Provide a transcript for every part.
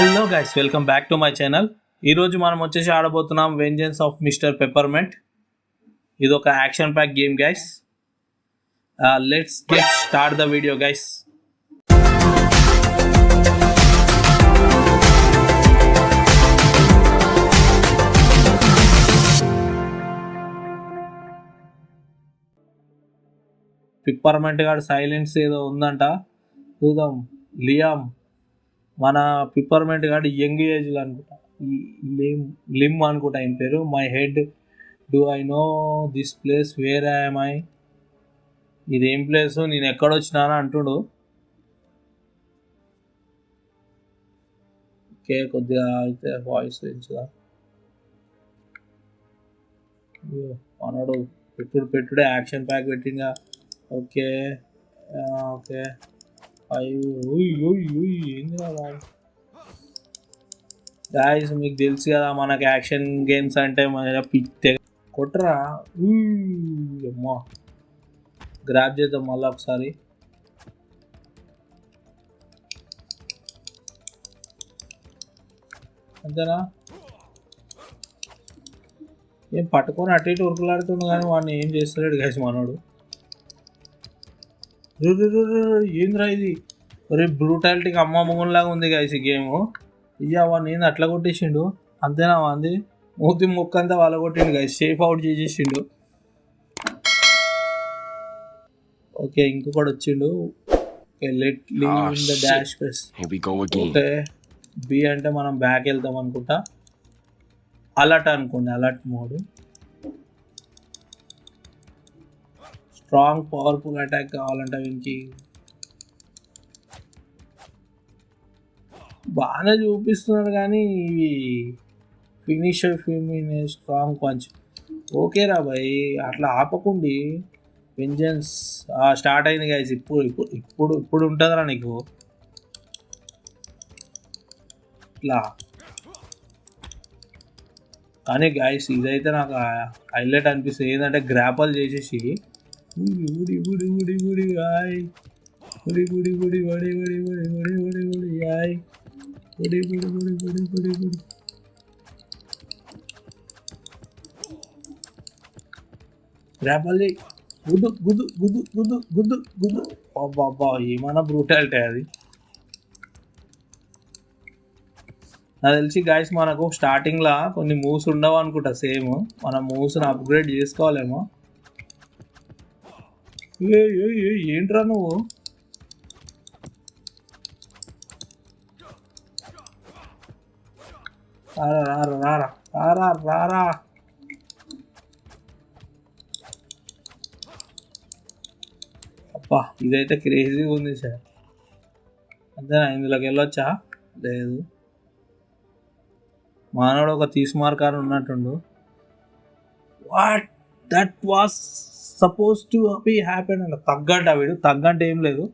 Hello guys welcome back to my channel ఈరోజు మనం వచ్చేసి ఆడబోతున్నాం వెంజెన్స్ ఆఫ్ మిస్టర్ పెప్పర్మెంట్ ఇది ఒక action pack game guys let's get start the video guys peppermint గాడు silence ఏదో ఉందంట. చూద్దాం. లియామ్. మన పిప్పర్మెంట్ గాడు యంగ్ ఏజ్లో అనుకుంటా. లిమ్ లిమ్ అనుకుంటా ఆయన పేరు. My head do I know this place where I'm I ఇదేం ప్లేస్ నేను ఎక్కడొచ్చినాను అంటుడు. ఓకే కొద్దిగా అయితే వాయిస్ పెంచుదా. అయ్యో, మనోడు పెట్టుడు పెట్టుడే యాక్షన్ ప్యాక్ పెట్టింగా ఓకే ఓకే. గాయస్ మీకు తెలుసు కదా మనకి యాక్షన్ గేమ్స్ అంటే మన పిచ్చే కొట్టరా ఉయ్, అమ్మా. గ్రాప్ చేద్దాం మళ్ళీ ఒకసారి. అంతేనా? ఏం పట్టుకొని అటు ఇటు ఉరుకులాడుతుండు కానీ వాడిని ఏం చేస్తలేడు గాయస్ మనోడు. ఏందిరా ఇది? ఒరే బ్రూటాలిటీకి అమ్మ మొగులాగా ఉంది గాయస్ ఈ గేమ్ ఇయ్యా వాడిని ఏంది అట్లా కొట్టేసిండు. అంతేనా వాంది? మూతి ముక్క అంతా వాళ్ళ కొట్టిండు గాయస్ సేఫ్ అవుట్ చేసేసిండు. ఓకే ఇంకొకటి వచ్చిండు. Let leave Ah, in the. Dash press. Okay B అంటే మనం బ్యాక్ వెళ్తాం అనుకుంటా. అలర్ట్ అనుకోండి alert mode strong powerful attack కావాలంట వీనికి బాగానే చూపిస్తున్నారు కానీ ఇవి ఫినిషర్ ఫిమిన్ స్ట్రాంగ్ పంచ్ ఓకే రా భయ్ అట్లా ఆపకుండి వెంజన్స్ స్టార్ట్ అయింది గైస్ ఇప్పుడు ఇప్పుడు ఇప్పుడు ఇప్పుడు ఉంటుందిరా నీకు. ఇట్లా. కానీ గాయస్ ఇదైతే నాకు హైలైట్ అనిపిస్తుంది. ఏంటంటే గ్రాపల్ చేసేసి ఊడి ఊడి ఊడి ఊడి ఊడి ఆయ్ ఊడి ఊడి ఊడి వడి వడి వడి వడి వడి వడి ఆయ్ ఊడి ఊడి ఊడి ఊడి ఊడి ఊడి గ్రాపల్ గుద్దు గుద్దు గుద్దు గుద్దు గుద్దు గుద్దు బాబా ఏమన్నా బ్రూటాలిటీ అది నాకు తెలిసి గాయస్ మనకు స్టార్టింగ్లో కొన్ని మూవ్స్ ఉండవు అనుకుంటా సేమ్ మనం మూవ్స్ని అప్గ్రేడ్ చేసుకోవాలేమో ఏంట్రా నువ్వు? రారా రారా రారా రారా రారా. అబ్బా ఇదైతే క్రేజీగా ఉంది సార్. అంతేనా ఇందులోకి వెళ్ళొచ్చా? లేదు. మానవుడు ఒక తీసుమార్కారు ఉన్నట్టుండు. What that was suppose to be happy అంట తగ్గంట వీడు తగ్గంటే ఏం లేదు.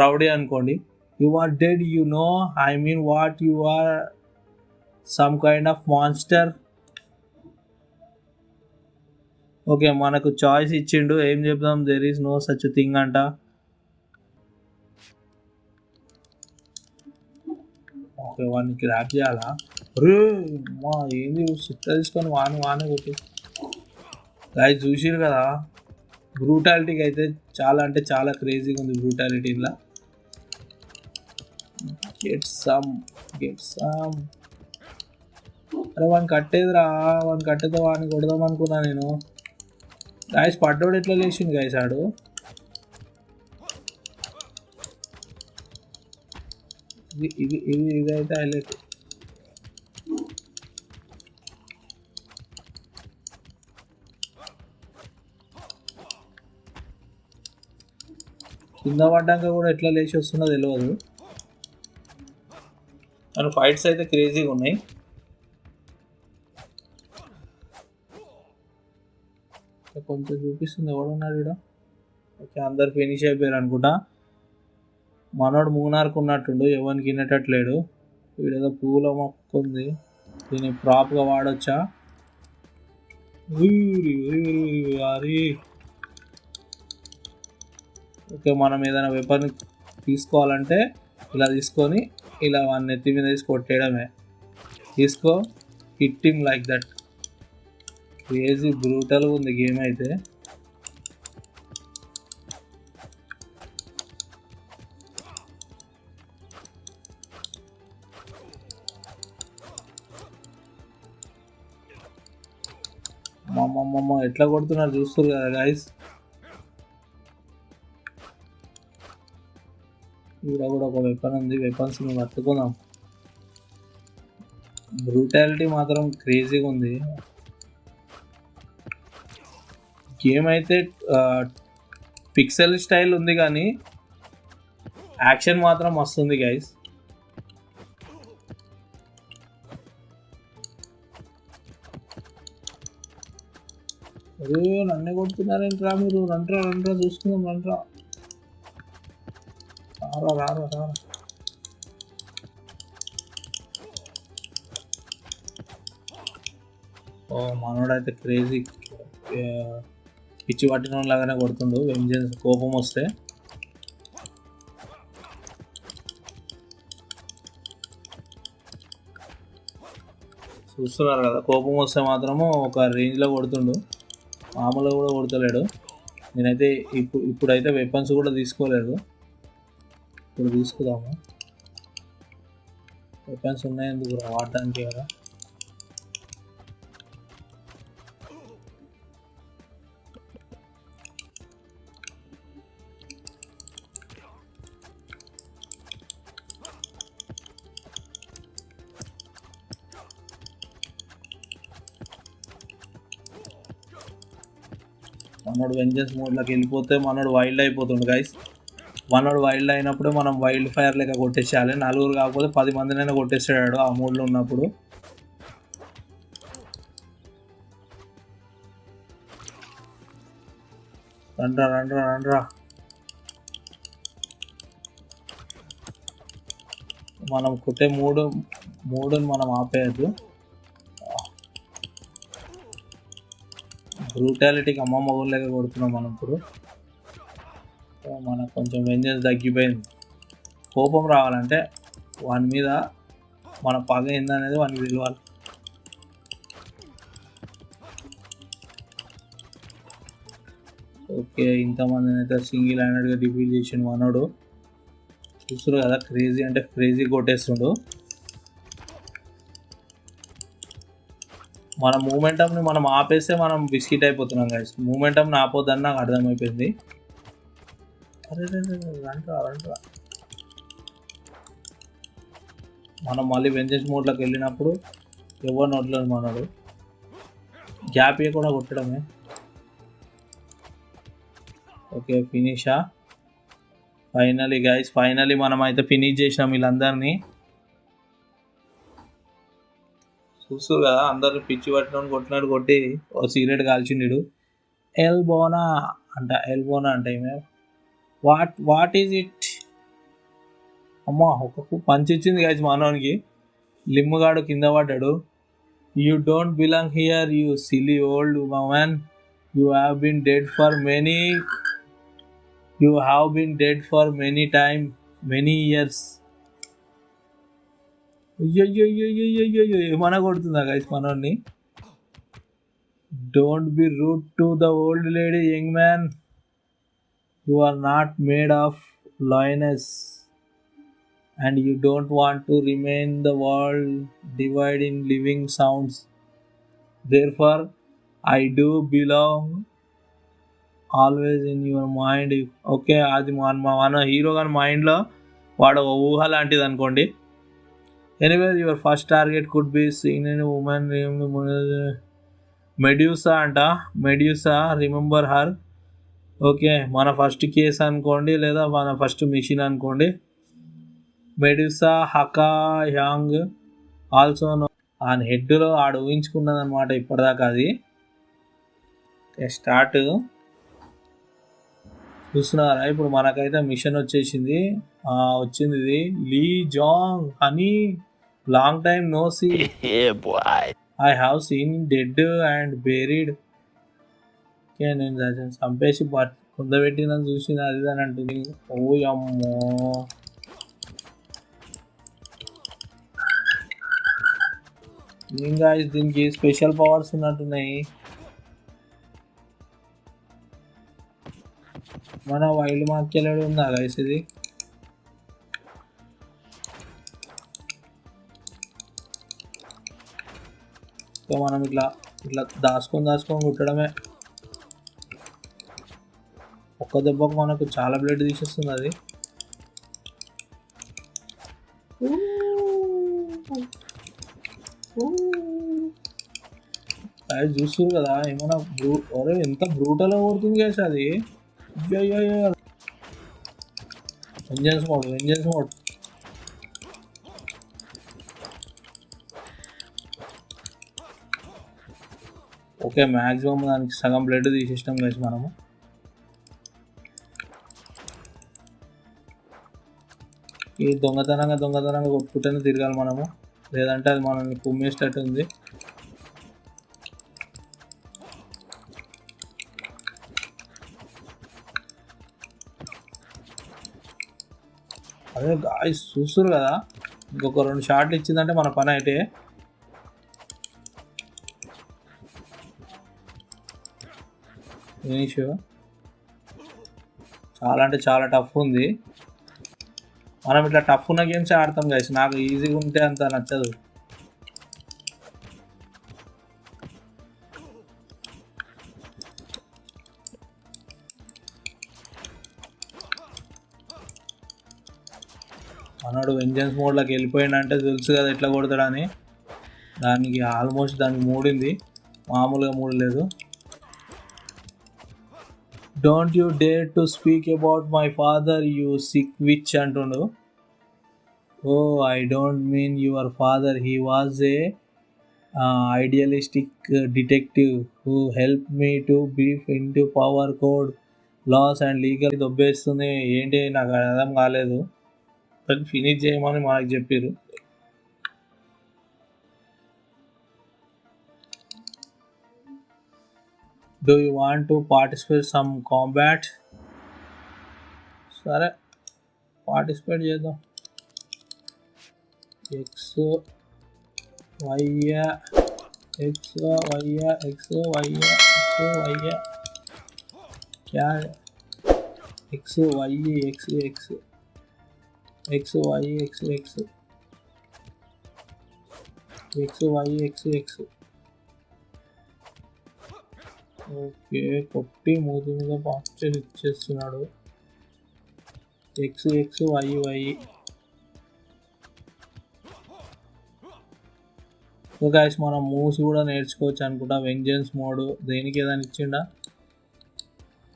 రౌడీ అనుకోండి. You are dead you know I mean what you are some kind of monster okay మనకు చాయిస్ ఇచ్చిండు. ఏం చెప్దాం? There is no such thing అంట. ఓకే వాడిని గ్రాప్ చేయాలా? రే మా ఏంది? సుత్త తీసుకొని వాని వాని కొట్టి. గాయ చూసిరు కదా? బ్రూటాలిటీకి అయితే చాలా అంటే చాలా క్రేజీగా ఉంది బ్రూటాలిటీ ఇలా గెట్ సమ్ గెట్ సమ్ అరే వాడిని కట్టేదిరా వాడిని కట్టేదో వాడిని కొడదాం అనుకున్నా నేను. గాయస్ పడ్డోడు ఎట్లా లేచింది గాయస్ ఆడు? ఇది ఇది ఇది ఇదైతే హైలైట్ కింద పడ్డాక కూడా ఎట్లా లేచి వస్తుందో తెలియదు కానీ ఫైట్స్ అయితే క్రేజీగా ఉన్నాయి. కొంచెం చూపిస్తుంది ఎవడున్నాడు ఇక్కడ ఓకే అందరు ఫినిష్ అయిపోయారు అనుకుంటా. మనోడు మూనార్కు ఉన్నట్టుండు ఎవరికి వినేటట్లేడు వీడేదో పూల మొక్క ఉంది. దీన్ని ప్రాప్గా వాడొచ్చా? ఊరి, ఊరి, ఓకే మనం ఏదైనా వెపన్ తీసుకోవాలంటే ఇలా తీసుకొని ఇలా వాడిని నెత్తి మీద వేసి కొట్టేయడమే. తీసుకో హిట్టింగ్ లైక్ దట్ క్రేజీ బ్రూటల్గా ఉంది గేమ్ అయితే. అమ్మమ్మమ్మ ఎట్లా కొడుతున్నారు చూస్తారు కదా గాయస్ ఇక్కడ కూడా ఒక వెపన్ ఉంది. వెపన్స్ని పట్టుకుందాం బ్రూటాలిటీ మాత్రం క్రేజీగా ఉంది. గేమ్ అయితే పిక్సెల్ స్టైల్ ఉంది కానీ యాక్షన్ మాత్రం వస్తుంది గైస్ అదే నన్నే కొడుతున్నారేంట్రా మీరు? రంట్రా రంట్రా చూసుకుందాం రంట్రా రారా రారా రారా. ఓ మనోడైతే క్రేజీ. పిచ్చి పట్టిన లాగానే కొడుతుండు. వెంజన్స్ కోపం వస్తే. చూస్తున్నారు కదా కోపం వస్తే మాత్రము ఒక రేంజ్లో కొడుతుండు. మామూలుగా కూడా కొడతలేడు. నేనైతే ఇప్పుడు ఇప్పుడైతే వెపన్స్ కూడా తీసుకోలేదు. ఇప్పుడు తీసుకుందాము? వెపన్స్ ఉన్నాయి ఎందుకు వాడటానికి కదా. మనోడు వెంజన్స్ మోడ్లోకి వెళ్ళిపోతే మనోడు వైల్డ్ అయిపోతుండు గైస్ మనోడు వైల్డ్ అయినప్పుడు మనం వైల్డ్ ఫైర్ లెక్క కొట్టేసేయాలి. నలుగురు కాకపోతే పది మందినైనా కొట్టేసాడు ఆ మూడ్లో ఉన్నప్పుడు. రండ్రా రండ్రా రండ్రా. మనం కొట్టే మూడు మూడుని మనం ఆపేయద్దు. బ్రూటాలిటీకి అమ్మ మగుళ్ళగా కొడుతున్నాం మనం ఇప్పుడు. మనకు కొంచెం వెంజెన్స్ తగ్గిపోయింది. కోపం రావాలంటే వాని మీద మన పగ ఏందనేది వానికి తెలియాలి ఓకే ఇంతమందిని అయితే సింగిల్ హ్యాండెడ్గా డిఫీట్ చేసిన మనోడు. చూస్తారు కదా క్రేజీ అంటే క్రేజీ కొట్టేస్తుండు. మన మూమెంటంని మనం ఆపేస్తే మనం బిస్కెట్ అయిపోతున్నాం గైస్ మూమెంటంని ఆపొద్దని నాకు అర్థమైపోయింది. అరే మనం మళ్ళీ వెంజెస్ మోడ్లోకి వెళ్ళినప్పుడు ఎవరు నోట్లేదు మనడు. గ్యాప్ ఇవ్వకుండా కొట్టడమే. ఓకే ఫినిషా ఫైనలీ గైస్ ఫైనలీ మనం అయితే ఫినిష్ చేసినాం వీళ్ళందరినీ. చూస్తారు కదా అందరు పిచ్చి పట్టిన కొట్టినాడు కొట్టి ఓ సిగరెట్ కాల్చిండు ఎల్బోనా అంట ఎల్బోనా అంటే ఏమే వాట్ వాట్ ఈజ్ ఇట్? అమ్మా ఒక్కొక్క పంచి ఇచ్చింది కాదు మానవానికి. లిమ్ముగాడు కింద పడ్డాడు. You don't belong here you silly old man you have been dead for many you have been dead for many time many years అయ్యో ఏమన్నా కొడుతుందా guys మనోడిని don't be rude to the old lady young man you are not made of lioness and you don't want to remain the world divide in living sounds therefore I do belong always in your mind okay అది మన మన hero గారి మైండ్లో వాడు ఒక ఊహ లాంటిది అనుకోండి. Anywhere your first target could be seen in women Medusa అంట. మెడ్యూసా రిమెంబర్ హర్ ఓకే మన ఫస్ట్ కేస్ అనుకోండి లేదా మన ఫస్ట్ మిషన్ అనుకోండి. మెడ్యూసా హకా యాంగ్ ఆల్సో ఆ హెడ్లో ఆడ ఊహించుకున్నది అనమాట ఇప్పటిదాకా అది. స్టార్ట్ చూస్తున్నారా? ఇప్పుడు మనకైతే మిషన్ వచ్చేసింది. వచ్చింది ఇది. Lee Jang honey long time no see. I have seen dead and buried okay నేను చ- చంపేసి కుందబెట్టిన చూసిన అది అని అంటుంది. ఓ అమ్మో ఇంకా దీనికి స్పెషల్ పవర్స్ ఉన్నట్టున్నాయి. మన వైల్డ్ మార్కెళ్ళడు ఉందా గైస్ ఇది? సో మనం ఇట్లా ఇట్లా దాచుకొని దాచుకొని కుట్టడమే. ఒక్క దెబ్బకు మనకు చాలా బ్లడ్ తీసేస్తుంది అది. అది చూస్తారు కదా ఏమైనా బ్రూ అరే ఎంత బ్రూటల్ కొడుతుంది కదా అది. Vengeance mode vengeance mode okay maximum దానికి సగం బ్లడ్ తీసేసినాం కలిసి మనము. ఈ దొంగతనంగా దొంగతనంగా కొట్టుకుంటేనే తిరగాలి మనము. లేదంటే అది మనల్ని కుమ్మేసేటట్టు ఉంది అదే గాయస్ చూస్తారు కదా? ఇంకొక రెండు షాట్లు ఇచ్చిందంటే మన పని అయితే. ఫినిష్ చాలా అంటే చాలా టఫ్ ఉంది. మనం ఇట్లా టఫ్ ఉన్న గేమ్స్ ఆడతాం గైస్ నాకు ఈజీగా ఉంటే అంత నచ్చదు. మనోడు వెంజన్స్ మోడ్లోకి వెళ్ళిపోయిందంటే తెలుసు కదా ఎట్లా కొడతాడని. దానికి ఆల్మోస్ట్ దానికి మూడింది. మామూలుగా మూడలేదు don't you dare to speak about my father you sick which అంటుండు. ఓ I don't mean your father he was a idealistic detective who help me to brief in to power code laws and legal దొబ్బేస్తుంది. ఏంటి? నాకు అర్థం కాలేదు. Finish చేయమని మనకు చెప్పారు do you want to participate some combat సరే participate చేద్దాం X Y X Y X Y X Y క్యా X Y X X X Y X X X Y X X okay కొట్టి మూతి మీద puncture ఇచ్చేస్తున్నాడు. X X Y Y so guys మనం moves కూడా నేర్చుకోవచ్చు అనుకుంటా. వెంజన్స్ మోడ్ దేనికి ఏదైనా ఇచ్చిండా?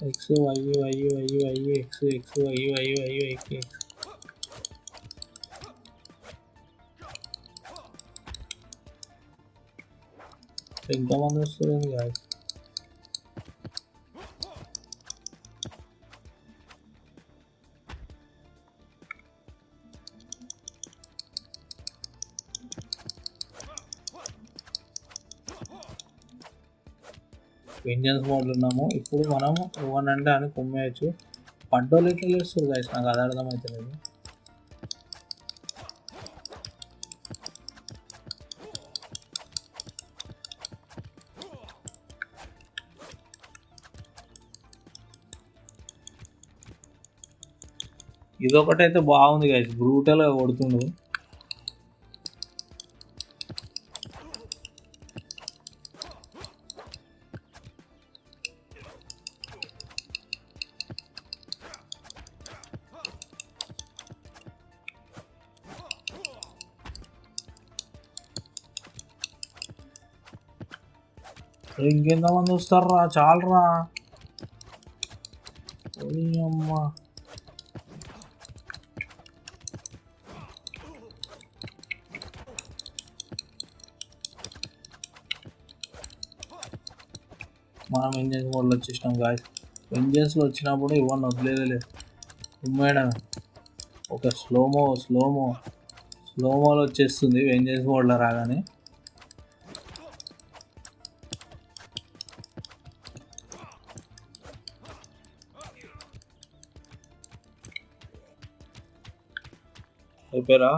X Y Y Y Y X X Y Y Y Y X ఎంతమంది వస్తుంది గాయస్ ఇంజన్స్ మోడ్లో ఉన్నాము. ఇప్పుడు మనం వన్ అంటే అని కుమ్మేయచ్చు. పడ్డోళ్ళు ఎట్లా లేస్తారు గైస్ నాకు అది అర్థమవుతలేదు ఇదొకటైతే బాగుంది గైస్ బ్రూటల్గా కొడుతుండు. ఇంకెంత మంది వస్తారా? చాలరా. అమ్మా మనం ఇంజన్స్ మోడ్లో వచ్చేసినాం గాయ ఇంజన్స్లో వచ్చినప్పుడు ఇవన్నీ వదిలేదే ఉమ్మేయడం ఒక స్లోమో స్లోమో స్లోమోలో వచ్చేస్తుంది. ఇంజన్స్ మోడ్లో రాగానే? అయిపోయారా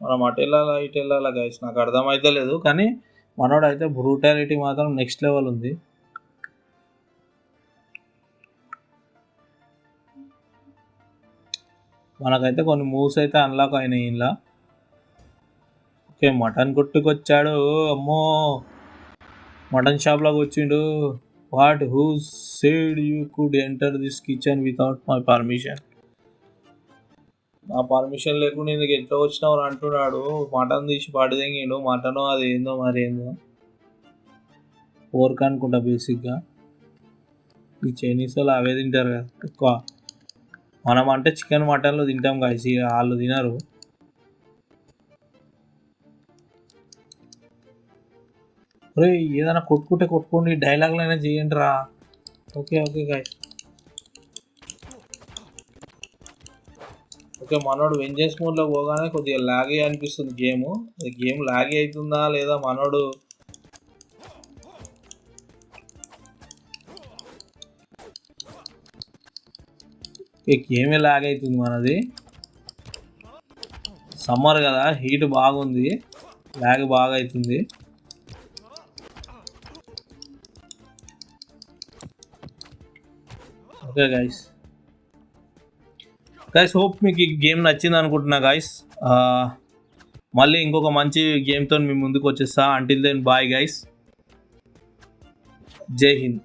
మనం అటు వెళ్ళాలా ఇటు వెళ్ళాలా గైస్ నాకు అర్థమైతే లేదు కానీ మనోడు అయితే బ్రూటాలిటీ మాత్రం నెక్స్ట్ లెవెల్ ఉంది. మనకైతే కొన్ని మూవ్స్ అయితే అన్లాక్ అయినాయి ఇలా ఓకే మటన్ కొట్టుకొచ్చాడు అమ్మో! మటన్ షాప్లోకి వచ్చిండు. What who said you could enter this kitchen without my permission? నా పర్మిషన్ లేకుండా ఇందుకు ఎట్లా వచ్చినావు అంటున్నాడు. మటన్ తీసి పడిదెంగిండు మటనో అది ఏందో మరి ఏందో. పోర్క్ అనుకుంటా బేసిక్గా ఈ చైనీస్ వాళ్ళు అవే తింటారు కదా. ఎక్కువ. మనం అంటే చికెన్ మటన్లు తింటాం కలిసి వాళ్ళు తినరు. రే ఏదైనా కొట్టుకుంటే కొట్టుకోండి. డైలాగ్లైనా అయినా చేయండి రా ఓకే ఓకే గాయస్ ఓకే మనోడు వెంజెన్స్ మోడ్లో పోగానే కొద్దిగా లాగే అనిపిస్తుంది గేమ్ అది గేమ్ లాగే అవుతుందా లేదా మనోడు? ఈ గేమే లాగ్ అవుతుంది మనది. సమ్మర్ కదా హీట్ బాగుంది. లాగ్ బాగా అవుతుంది. ఓకే గైస్ గైస్ హోప్ మీకు ఈ గేమ్ నచ్చింది అనుకుంటున్నా గైస్ మళ్ళీ ఇంకొక మంచి గేమ్తో మీ ముందుకు వచ్చేస్తా. అంటిల్ దెన్ బాయ్ గైస్ జై హింద్.